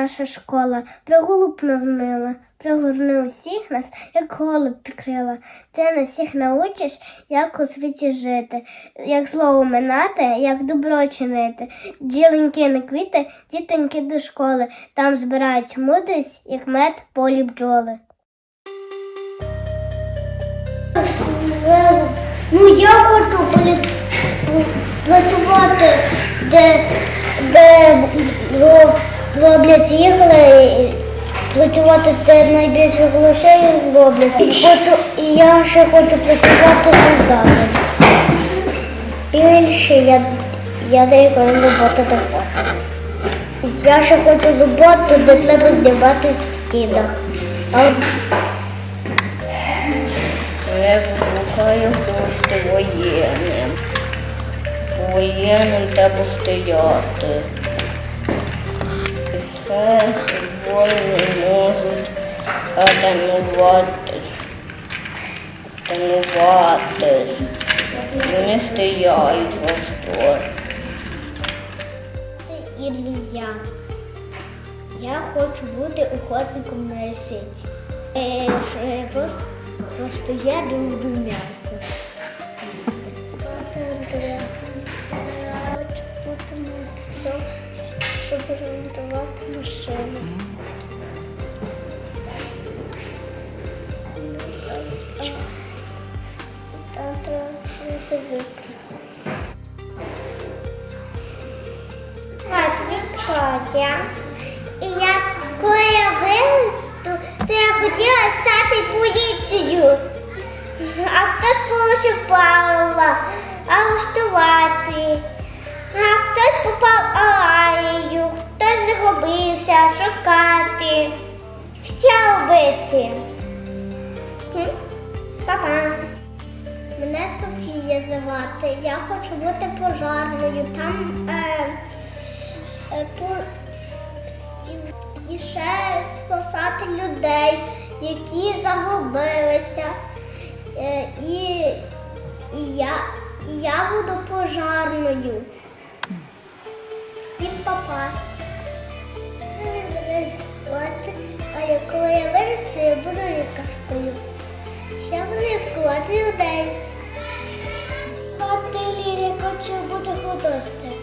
наша школа, пригулуб нас пригорни усіх нас, як голуб підкрила. Ти нас всіх научиш, як у світі жити, як зло минати, як добро чинити. Діленьки не квіти, дітоньки до школи, там збирають мудрість, як мед полі бджоли. Ну, я хочу полі- працювати, де, де роблять ігри, працювати, де найбільше грошей роблять. І, хочу, і я ще хочу працювати солдатом. Більше я, я деякої роботи не хочу. Я ще хочу роботу, де треба здіватись в кідах. Але Я вимагаю бути воєнним. Воєнним треба стояти. Все воїни можуть тренуватись. Тренуватись. Вони стоять просто. Ілля. Я хочу бути охотником на лисиці. Е, е, просто, просто я люблю м'ясо. Хочу бути майстром, щоб ремонтувати машину. Там треба виключити. І я, коли я виросту, то я хотіла стати поліцією. А хтось порушив правила, арештувати. А хтось попав аварію, хтось загубився, шукати. Все робити. Па-па. Мене Софія звати. Я хочу бути пожарною. Там е, е, по- і ще спасати людей, які загубилися. Е, і, і, я, і я буду пожарною. Всім папа. А коли я виросту, я буду лікаркою. Ще буду лікувати людей. Мати Лілі, хочу бути художником.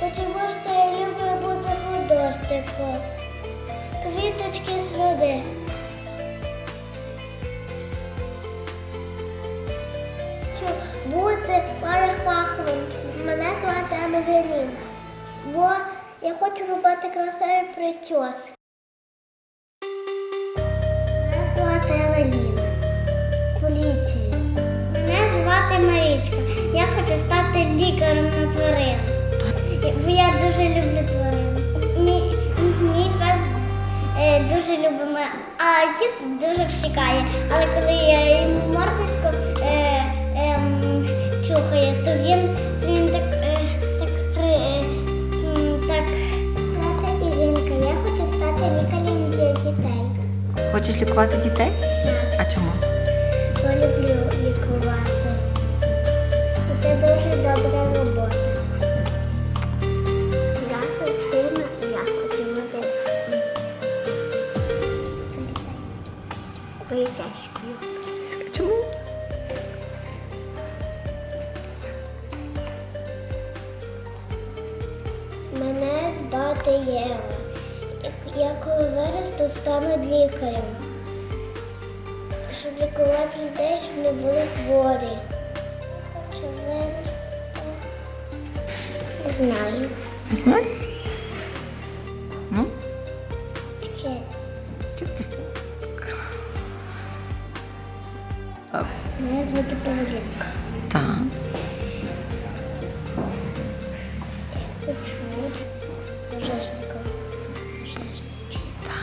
Тому що я люблю бути художником. Квіточки з води. Хочу бути парикмахером. Мене звати Ангеліна. Бо я хочу робити красиві прически. Мене звати Евеліна. Поліцію. Мене звати Марічка. Я хочу стати лікарем на тварин. Бо я дуже люблю тварин. Мій, пес е, дуже любить а кіт дуже втікає. Але коли я йому мордочку е, ем, чухає, то він, він е, так Хочеш лікувати дітей? А чому? Я люблю лікувати. Це дуже добра робота. Я Христина, і я хочу бути поліцейською. Чому? Мене звати Єва. Я коли виросту, стану лікарем. Щоб лікувати людей, щоб не були хворі. Хочу вирости. Не знаю. Не знаю?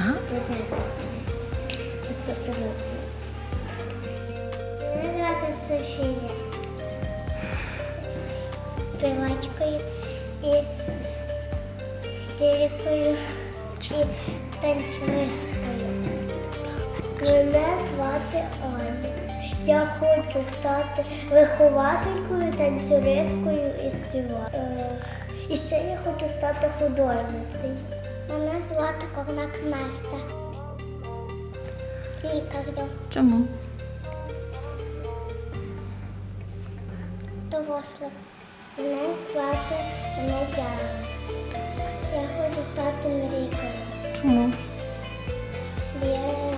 Мене звати Софія. Співачкою і вчителькою і танцюристкою. Мене звати Аня. Я хочу стати вихователькою, танцюристкою і співачкою. І ще я хочу стати художницею. Мене звати Ковнак Настя. Лікарю. Чому? Дорослий. Мене звати Надяна. Я хочу стати лікарем. Чому? Я